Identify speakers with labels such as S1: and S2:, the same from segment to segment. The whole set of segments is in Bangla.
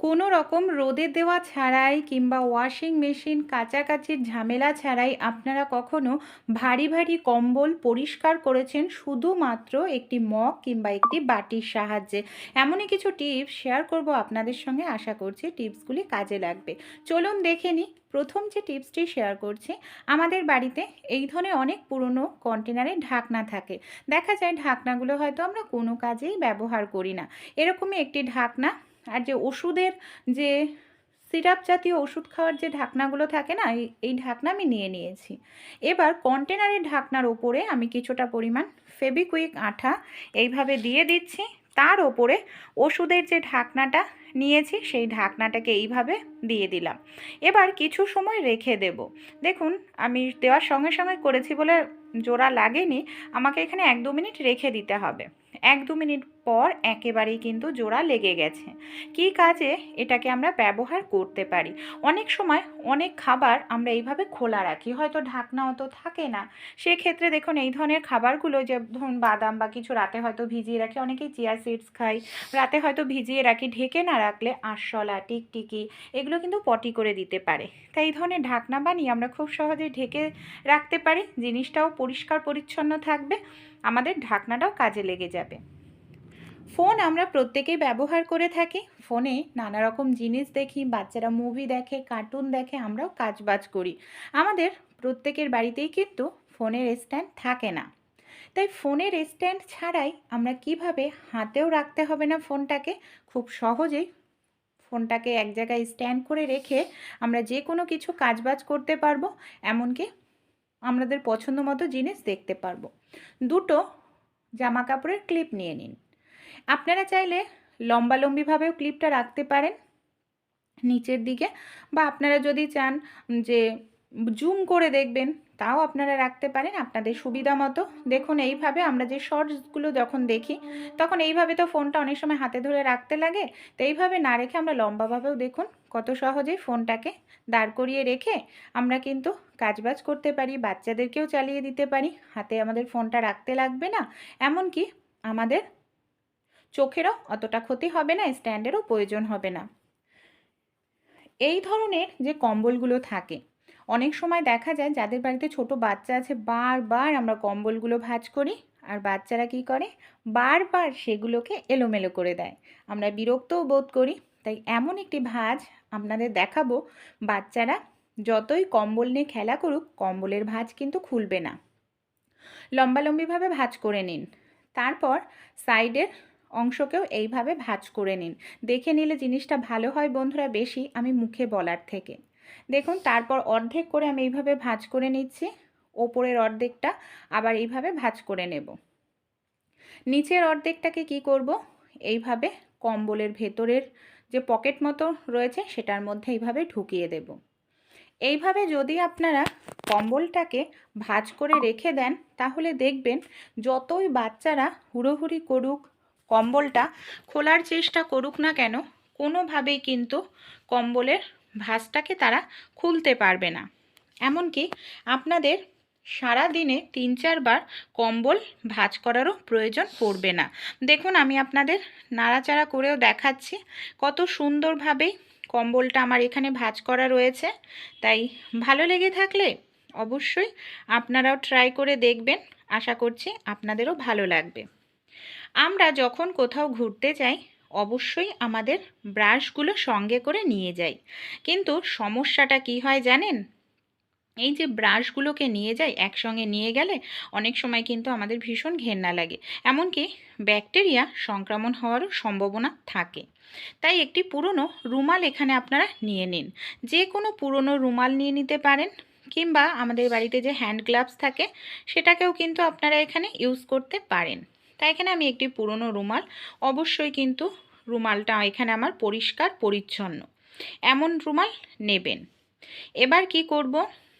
S1: কোনো রকম রোদে দেওয়া ছাড়াই কিংবা ওয়াশিং মেশিন কাচাকাচির ঝামেলা ছাড়াই আপনারা কখনো ভারী ভারী কম্বল পরিষ্কার করেছেন শুধুমাত্র একটি মগ কিংবা একটি বাটির সাহায্যে? এমনই কিছু টিপস শেয়ার করব আপনাদের সঙ্গে আশা করছি টিপসগুলি কাজে লাগবে। চলুন দেখে নিই। প্রথম যে টিপসটি শেয়ার করছি, আমাদের বাড়িতে এই ধরনের অনেক পুরনো কন্টেনারে ঢাকনা থাকে। দেখা যায় ঢাকনাগুলো হয়তো আমরা কোনো কাজেই ব্যবহার করি না। এরকমই একটি ঢাকনা আর যে ওষুধের যে সিরাপ জাতীয় ওষুধ খাওয়ার যে ঢাকনাগুলো থাকে না, এই ঢাকনা আমি নিয়ে নিয়েছি। এবার কন্টেনারের ঢাকনার ওপরে আমি কিছুটা পরিমাণ ফেবিকুইক আঠা এইভাবে দিয়ে দিচ্ছি। তার ওপরে ওষুধের যে ঢাকনাটা নিয়েছি, সেই ঢাকনাটাকে এইভাবে দিয়ে দিলাম। এবার কিছু সময় রেখে দেব। দেখুন, আমি দেওয়ার সঙ্গে সঙ্গে করেছি বলে জোড়া লাগেনি। আমাকে এখানে এক দু মিনিট রেখে দিতে হবে। এক দু মিনিট পর একেবারেই কিন্তু জোড়া লেগে গেছে। কী কাজে এটাকে আমরা ব্যবহার করতে পারি? অনেক সময় অনেক খাবার আমরা এইভাবে খোলা রাখি, হয়তো ঢাকনা অত থাকে না। সেক্ষেত্রে দেখুন এই ধরনের খাবারগুলো যে ধরুন বাদাম বা কিছু রাতে হয়তো ভিজিয়ে রাখি, অনেকেই চিয়া সিডস খাই রাতে হয়তো ভিজিয়ে রাখি, ঢেকে না রাখলে আরশলা, টিকটিকি এগুলো কিন্তু পটি করে দিতে পারে। তাই এই ধরনের ঢাকনা বানিয়ে আমরা খুব সহজেই ঢেকে রাখতে পারি, জিনিসটাও পরিষ্কার পরিচ্ছন্ন থাকবে। আমাদের ঢাকনাটাও কাজে লেগে যাবে। ফোন আমরা প্রত্যেকেই ব্যবহার করে থাকি। ফোনে নানা রকম জিনিস দেখি, বাচ্চারা মুভি দেখে কার্টুন দেখে, আমরাও কাজবাজ করি। আমাদের প্রত্যেকের বাড়িতেই কিন্তু ফোনের স্ট্যান্ড থাকে না। তাই ফোনের স্ট্যান্ড ছাড়াই আমরা কীভাবে হাতেও রাখতে হবে না ফোনটাকে? খুব সহজেই ফোনটাকে এক জায়গায় স্ট্যান্ড করে রেখে আমরা যে কোনো কিছু কাজবাজ করতে পারব, এমনকি আমাদের পছন্দ মতো জিনিস দেখতে পারব। দুটো জামা কাপড়ের ক্লিপ নিয়ে নিন। আপনারা চাইলে লম্বালম্বিভাবেও ক্লিপটা রাখতে পারেন নিচের দিকে বা আপনারা যদি চান যে জুম করে দেখবেন, তাও আপনারা রাখতে পারেন আপনাদের সুবিধা মতো। দেখুন, এইভাবে আমরা যে শর্টসগুলো যখন দেখি, তখন এইভাবে তো ফোনটা অনেক সময় হাতে ধরে রাখতে লাগে। তো এইভাবে না রেখে আমরা লম্বাভাবেও দেখুন কত সহজেই ফোনটাকে দাঁড় করিয়ে রেখে আমরা কিন্তু কাজবাজ করতে পারি, বাচ্চাদেরকেও চালিয়ে দিতে পারি, হাতে আমাদের ফোনটা রাখতে লাগবে না, এমনকি আমাদের চোখেরও অতটা ক্ষতি হবে না, স্ট্যান্ডেরও প্রয়োজন হবে না। এই ধরনের যে কম্বলগুলো থাকে, অনেক সময় দেখা যায় যাদের বাড়িতে ছোট বাচ্চা আছে, বারবার আমরা কম্বলগুলো ভাঁজ করি, আর বাচ্চারা কি করে? বারবার সেগুলোকে এলোমেলো করে দেয়। আমরা বিরক্তও বোধ করি, তাই এমন একটি ভাঁজ আপনাদের দেখাবো, বাচ্চারা যতই কম্বল নিয়ে খেলা করুক, কম্বলের ভাঁজ কিন্তু খুলবে না। লম্বালম্বিভাবে ভাঁজ করে নিন। তারপর সাইডের অংশকেও এইভাবে ভাঁজ করে নিন। দেখে নিলে জিনিসটা ভালো হয় বন্ধুরা বেশি, আমি মুখে বলার থেকে। দেখুন, তারপর অর্ধেক করে আমি এইভাবে ভাঁজ করে নিচ্ছি। ওপরের অর্ধেকটা আবার এইভাবে ভাঁজ করে নেব। নিচের অর্ধেকটাকে কি করব? এইভাবে কম্বলের ভেতরের যে পকেট মতো রয়েছে, সেটার মধ্যে এইভাবে ঢুকিয়ে দেব। এইভাবে যদি আপনারা কম্বলটাকে ভাঁজ করে রেখে দেন, তাহলে দেখবেন যতই বাচ্চারা হুড়োহুড়ি করুক, কম্বলটা খোলার চেষ্টা করুক না কেন, কোনোভাবেই কিন্তু কম্বলের ভাঁজটাকে তারা খুলতে পারবে না। এমনকি আপনাদের সারা দিনে তিন চারবার কম্বল ভাঁজ করারও প্রয়োজন পড়বে না। দেখুন, আমি আপনাদের নাড়াচাড়া করেও দেখাচ্ছি, কত সুন্দরভাবেই কম্বলটা আমার এখানে ভাজ করা রয়েছে, তাই ভালো লেগে থাকলে অবশ্যই আপনারাও ট্রাই করে দেখবেন, আশা করছি আপনাদেরও ভালো লাগবে। আমরা যখন কোথাও ঘুরতে যাই, অবশ্যই আমাদের ব্রাশগুলো সঙ্গে করে নিয়ে যাই। কিন্তু সমস্যাটা কি হয় জানেন? এই যে ব্রাশগুলোকে নিয়ে যাই একসঙ্গে নিয়ে গেলে অনেক সময় কিন্তু আমাদের ভীষণ ঘেন্না লাগে। এমনকি ব্যাকটেরিয়া সংক্রমণ হওয়ারও সম্ভাবনা থাকে। তাই একটি পুরনো রুমাল এখানে আপনারা নিয়ে নিন। যে কোনো পুরনো রুমাল নিয়ে নিতে পারেন, কিংবা আমাদের বাড়িতে যে হ্যান্ড গ্লাভস থাকে, সেটাকেও কিন্তু আপনারা এখানে ইউজ করতে পারেন। তাই এখানে আমি একটি পুরনো রুমাল, অবশ্যই কিন্তু রুমালটা এখানে আমার পরিষ্কার, পরিচ্ছন্ন। এমন রুমাল নেবেন। এবার কি করব?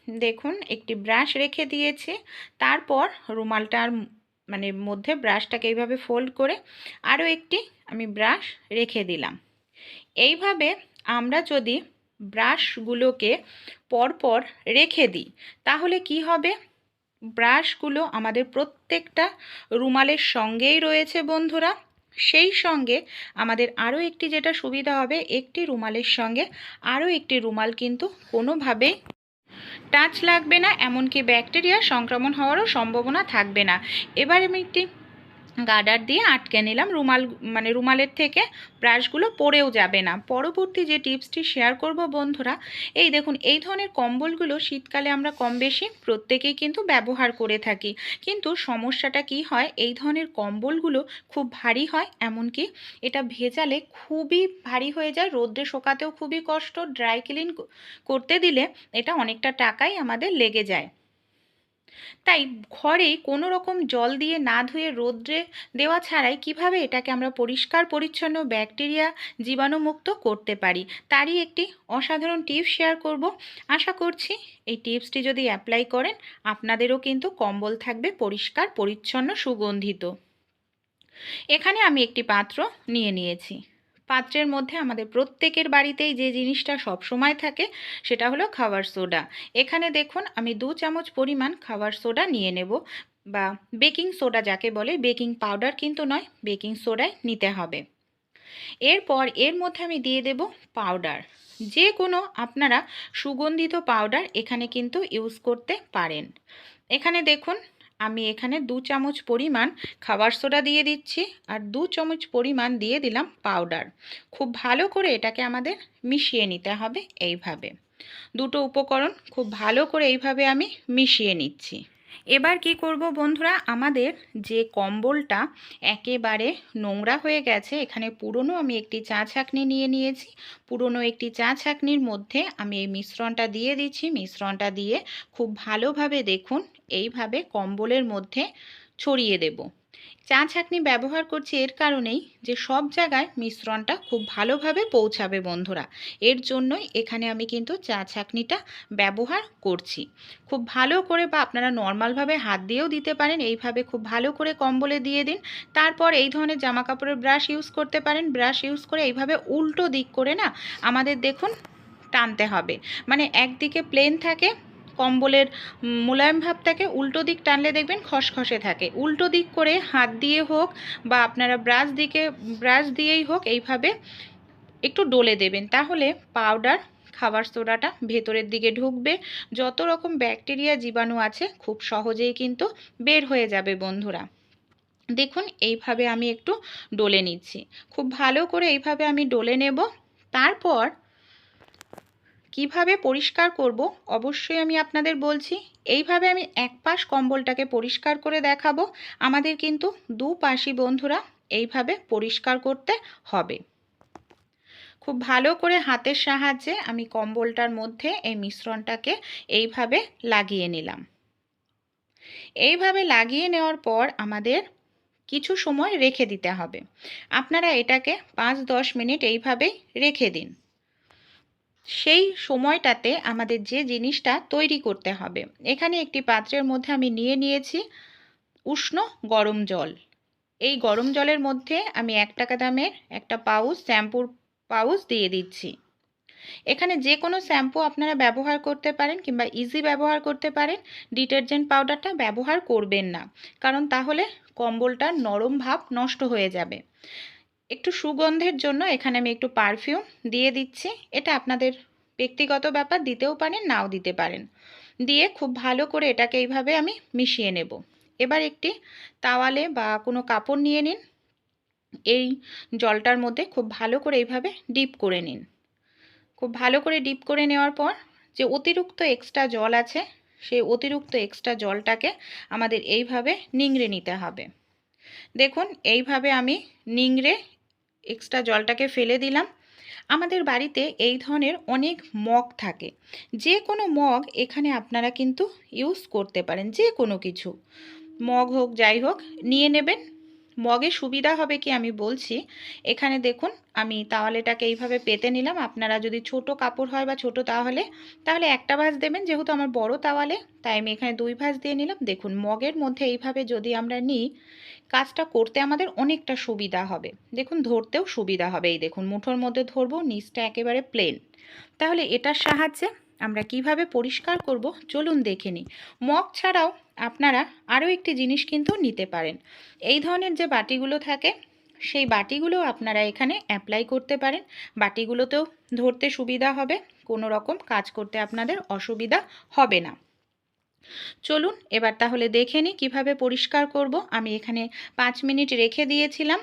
S1: দেখুন, একটি ব্রাশ রেখে দিয়েছি। তারপর রুমালটার মানে মধ্যে ব্রাশটাকে এইভাবে ফোল্ড করে আরও একটি আমি ব্রাশ রেখে দিলাম। এইভাবে আমরা যদি ব্রাশগুলোকে পরপর রেখে দিই, তাহলে কি হবে? ব্রাশগুলো আমাদের প্রত্যেকটা রুমালের সঙ্গেই রয়েছে বন্ধুরা। সেই সঙ্গে আমাদের আরও একটি যেটা সুবিধা হবে, একটি রুমালের সঙ্গে আরও একটি রুমাল কিন্তু কোনোভাবেই টাচ লাগবে না এমনকি ব্যাকটেরিয়া সংক্রমণ হওয়ারও সম্ভাবনা থাকবে না। এবার আমি একটি গার্ডার দিয়ে আটকে নিলাম। রুমাল মানে রুমালের থেকে ব্রাশগুলো পড়েও যাবে না। পরবর্তী যে টিপসটি শেয়ার করব বন্ধুরা, এই দেখুন, এই ধরনের কম্বলগুলো শীতকালে আমরা কম বেশি প্রত্যেকেই কিন্তু ব্যবহার করে থাকি। কিন্তু সমস্যাটা কি হয়, এই ধরনের কম্বলগুলো খুব ভারী হয়, এমনকি এটা ভেজালে খুবই ভারী হয়ে যায়, রোদ্রে শোকাতেও খুবই কষ্ট, ড্রাই ক্লিন করতে দিলে এটা অনেকটা টাকাই আমাদের লেগে যায়। তাই ঘরে কোনো রকম জল দিয়ে না ধুয়ে রোদ্রে দেওয়া ছাড়াই কীভাবে এটাকে আমরা পরিষ্কার, পরিচ্ছন্ন ব্যাকটেরিয়া জীবাণুমুক্ত করতে পারি, তারই একটি অসাধারণ টিপস শেয়ার করব। আশা করছি এই টিপসটি যদি অ্যাপ্লাই করেন, আপনাদেরও কিন্তু কম্বল থাকবে পরিষ্কার, পরিচ্ছন্ন, সুগন্ধিত। এখানে আমি একটি পাত্র নিয়ে নিয়েছি। পাত্রের মধ্যে আমাদের প্রত্যেকের বাড়িতেই যে জিনিসটা সব সময় থাকে, সেটা হলো খাবার সোডা। এখানে দেখুন, আমি দু চামচ পরিমাণ খাবার সোডা নিয়ে নেব। বা বেকিং সোডা যাকে বলে, বেকিং পাউডার কিন্তু নয়, বেকিং সোডাই নিতে হবে। এরপর এর মধ্যে আমি দিয়ে দেব পাউডার। যে কোনো আপনারা সুগন্ধিত পাউডার এখানে কিন্তু ইউজ করতে পারেন। এখানে দেখুন আমি এখানে দু চামচ পরিমাণ খাবার সোডা দিয়ে দিচ্ছি আর দু চামচ পরিমাণ দিয়ে দিলাম পাউডার। খুব ভালো করে এটাকে আমাদের মিশিয়ে নিতে হবে এইভাবে। দুটো উপকরণ খুব ভালো করে এইভাবে আমি মিশিয়ে নিচ্ছি। এবার কি করব বন্ধুরা? আমাদের যে কম্বলটা একেবারে নোংরা হয়ে গেছে, এখানে পুরনো আমি একটি চা ছাঁকনি নিয়ে নিয়েছি। পুরনো একটি চা ছাঁকনির মধ্যে আমি এই মিশ্রণটা দিয়ে দিচ্ছি। মিশ্রণটা দিয়ে খুব ভালোভাবে দেখুন, এইভাবে কম্বলের মধ্যে ছড়িয়ে দেব। চা ছাঁকনি ব্যবহার করছি এর কারণেই যে সব জায়গায় মিশ্রণটা খুব ভালোভাবে পৌঁছাবে বন্ধুরা। এর জন্যই এখানে আমি কিন্তু চা ছাঁকনিটা ব্যবহার করছি। খুব ভালো করে বা আপনারা নর্মালভাবে হাত দিয়েও দিতে পারেন, এইভাবে খুব ভালো করে কম্বলে দিয়ে দিন। তারপর এই ধরনের জামা কাপড়ের ব্রাশ ইউজ করতে পারেন। ব্রাশ ইউজ করে এইভাবে উল্টো দিক করে না আমাদের দেখুন টানতে হবে। মানে একদিকে প্লেন থাকে কম্বলের মোলায়েম ভাবটাকে উল্টো দিক টানলে দেখবেন খসখসে থাকে। উল্টো দিক করে হাত দিয়ে হোক বা আপনারা ব্রাশ দিকে, ব্রাশ দিয়েই হোক এইভাবে একটু ডলে দেবেন। তাহলে পাউডার, খাবার সোডাটা ভেতরের দিকে ঢুকবে। যত রকম ব্যাকটেরিয়া জীবাণু আছে খুব সহজেই কিন্তু বের হয়ে যাবে বন্ধুরা। দেখুন, এইভাবে আমি একটু ডলে নিচ্ছি। খুব ভালো করে এইভাবে আমি ডলে নেব। তারপর কীভাবে পরিষ্কার করব? অবশ্যই আমি আপনাদের বলছি, এইভাবে আমি এক পাশ কম্বলটাকে পরিষ্কার করে দেখাবো। আমাদের কিন্তু দু পাশি বন্ধুরা এইভাবে পরিষ্কার করতে হবে। খুব ভালো করে হাতের সাহায্যে আমি কম্বলটার মধ্যে এই মিশ্রণটাকে এইভাবে লাগিয়ে নিলাম। এইভাবে লাগিয়ে নেওয়ার পর আমাদের কিছু সময় রেখে দিতে হবে। আপনারা এটাকে পাঁচ দশ মিনিট এইভাবেই রেখে দিন। সেই সময়টাতে আমাদের যে জিনিসটা তৈরি করতে হবে। এখানে একটি পাত্রের মধ্যে আমি নিয়ে নিয়েছি উষ্ণ গরম জল। এই গরম জলের মধ্যে আমি এক টাকা দামের একটা পাউচ, শ্যাম্পুর পাউচ দিয়ে দিচ্ছি। এখানে যে কোনো শ্যাম্পু আপনারা ব্যবহার করতে পারেন কিংবা ইজি ব্যবহার করতে পারেন, ডিটারজেন্ট পাউডারটা ব্যবহার করবেন না। কারণ তাহলে কম্বলটার নরম ভাব নষ্ট হয়ে যাবে। একটু সুগন্ধের জন্য এখানে আমি একটু পারফিউম দিয়ে দিচ্ছি। এটা আপনাদের ব্যক্তিগত ব্যাপার, দিতেও পারেন, নাও দিতে পারেন। দিয়ে খুব ভালো করে এটাকে এইভাবে আমি মিশিয়ে নেব। এবার একটি তাওয়ালে বা কোনো কাপড় নিয়ে নিন। এই জলটার মধ্যে খুব ভালো করে এইভাবে ডিপ করে নিন। খুব ভালো করে ডিপ করে নেওয়ার পর যে অতিরিক্ত এক্সট্রা জল আছে, সেই অতিরিক্ত এক্সট্রা জলটাকে আমাদের এইভাবে নিংড়ে নিতে হবে। দেখুন, এইভাবে আমি নিংড়ে এক্সট্রা জলটাকে ফেলে দিলাম। আমাদের বাড়িতে এই ধরনের অনেক মগ থাকে। যে কোনো মগ এখানে আপনারা কিন্তু ইউজ করতে পারেন, যে কোনো কিছু। মগ হোক, যাই হোক, নিয়ে নেবেন। মগে সুবিধা হবে কি আমি বলছি। এখানে দেখুন, আমি তাওয়ালেটাকে এইভাবে পেতে নিলাম। আপনারা যদি ছোট কাপড় হয় বা ছোট তাহলে তাহলে একটা ভাঁজ দেবেন, যেহেতু আমার বড় তাওয়ালে, তাই আমি এখানে দুই ভাঁজ দিয়ে নিলাম। দেখুন, মগের মধ্যে এইভাবে যদি আমরা নিই, কাজটা করতে আমাদের অনেকটা সুবিধা হবে। দেখুন, ধরতেও সুবিধা হবে। এই দেখুন, মুঠোর মধ্যে ধরবো, নিচটা একেবারে প্লেন তাহলে এটার সাহায্যে আমরা কীভাবে পরিষ্কার করব? চলুন দেখে নিই। মগ ছাড়াও আপনারা আরও একটি জিনিস কিন্তু নিতে পারেন। এই ধরনের যে বাটিগুলো থাকে, সেই বাটিগুলো আপনারা এখানে অ্যাপ্লাই করতে পারেন। বাটিগুলোতেও ধরতে সুবিধা হবে, কোনো রকম কাজ করতে আপনাদের অসুবিধা হবে না। চলুন, এবার তাহলে দেখে নিই কীভাবে পরিষ্কার করব। আমি এখানে পাঁচ মিনিট রেখে দিয়েছিলাম।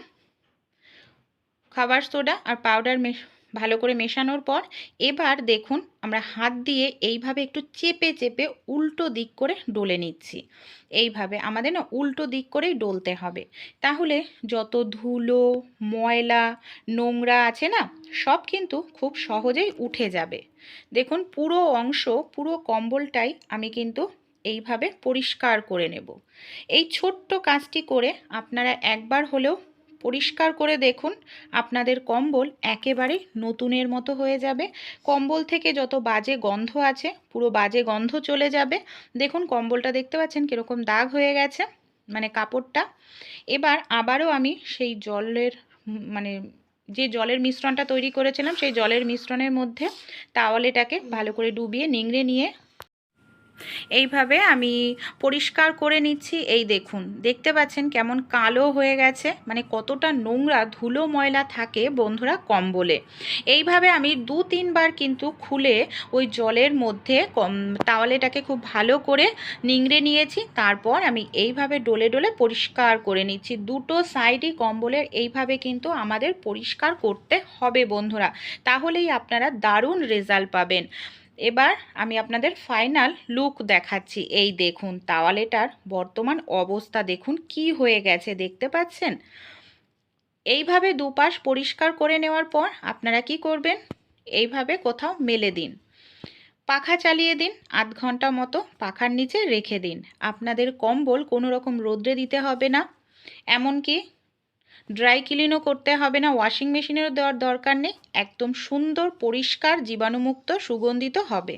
S1: খাবার সোডা আর পাউডার ভালো করে মেশানোর পর এবার দেখুন আমরা হাত দিয়ে এইভাবে একটু চেপে চেপে উল্টো দিক করে ডলে নিচ্ছি। এইভাবে আমাদের না উল্টো দিক করেই ডলতে হবে। তাহলে যত ধুলো, ময়লা, নোংরা আছে না, সব কিন্তু খুব সহজেই উঠে যাবে। দেখুন পুরো অংশ, পুরো কম্বলটাই আমি কিন্তু এইভাবে পরিষ্কার করে নেব। এই ছোট্ট কাজটি করে আপনারা একবার হলেও পরিষ্কার করে দেখুন, আপনাদের কম্বল একেবারে নতুনের মতো হয়ে যাবে। কম্বল থেকে যত বাজে গন্ধ আছে, পুরো বাজে গন্ধ চলে যাবে। দেখুন, কম্বলটা দেখতে পাচ্ছেন কীরকম দাগ হয়ে গেছে মানে কাপড়টা। এবার আবারও আমি সেই জলের মানে যে জলের মিশ্রণটা তৈরি করেছিলাম, সেই জলের মিশ্রণের মধ্যে তাওয়ালেটাকে ভালো করে ডুবিয়ে, নিংড়ে নিয়ে এইভাবে আমি পরিষ্কার করে নিচ্ছি। এই দেখুন, দেখতে পাচ্ছেন কেমন কালো হয়ে গেছে মানে কতটা নোংরা ধুলো ময়লা থাকে বন্ধুরা কম্বলে। এইভাবে আমি দু তিনবার কিন্তু খুলে ওই জলের মধ্যে কম, তাওয়ালেটাকে খুব ভালো করে নিংড়ে নিয়েছি। তারপর আমি এইভাবে ডলে ডলে পরিষ্কার করে নিচ্ছি। দুটো সাইডই কম্বলের এইভাবে কিন্তু আমাদের পরিষ্কার করতে হবে বন্ধুরা। তাহলেই আপনারা দারুণ রেজাল্ট পাবেন। এবার আমি আপনাদের ফাইনাল লুক দেখাচ্ছি। এই দেখুন, তাওয়ালেটার বর্তমান অবস্থা দেখুন, কি হয়ে গেছে দেখতে পাচ্ছেন? এইভাবে দুপাশ পরিষ্কার করে নেওয়ার পর আপনারা কি করবেন? এইভাবে কোথাও মেলে দিন। পাখা চালিয়ে দিন, আধ ঘণ্টা মতো পাখার নিচে রেখে দিন। আপনাদের কম্বল কোনো রকম রোদ্রে দিতে হবে না। এমনকি ড্রাই ক্লিনও করতে হবে না, ওয়াশিং মেশিনেরও দেওয়ার দরকার নেই, একদম সুন্দর, পরিষ্কার, জীবাণুমুক্ত, সুগন্ধিত হবে।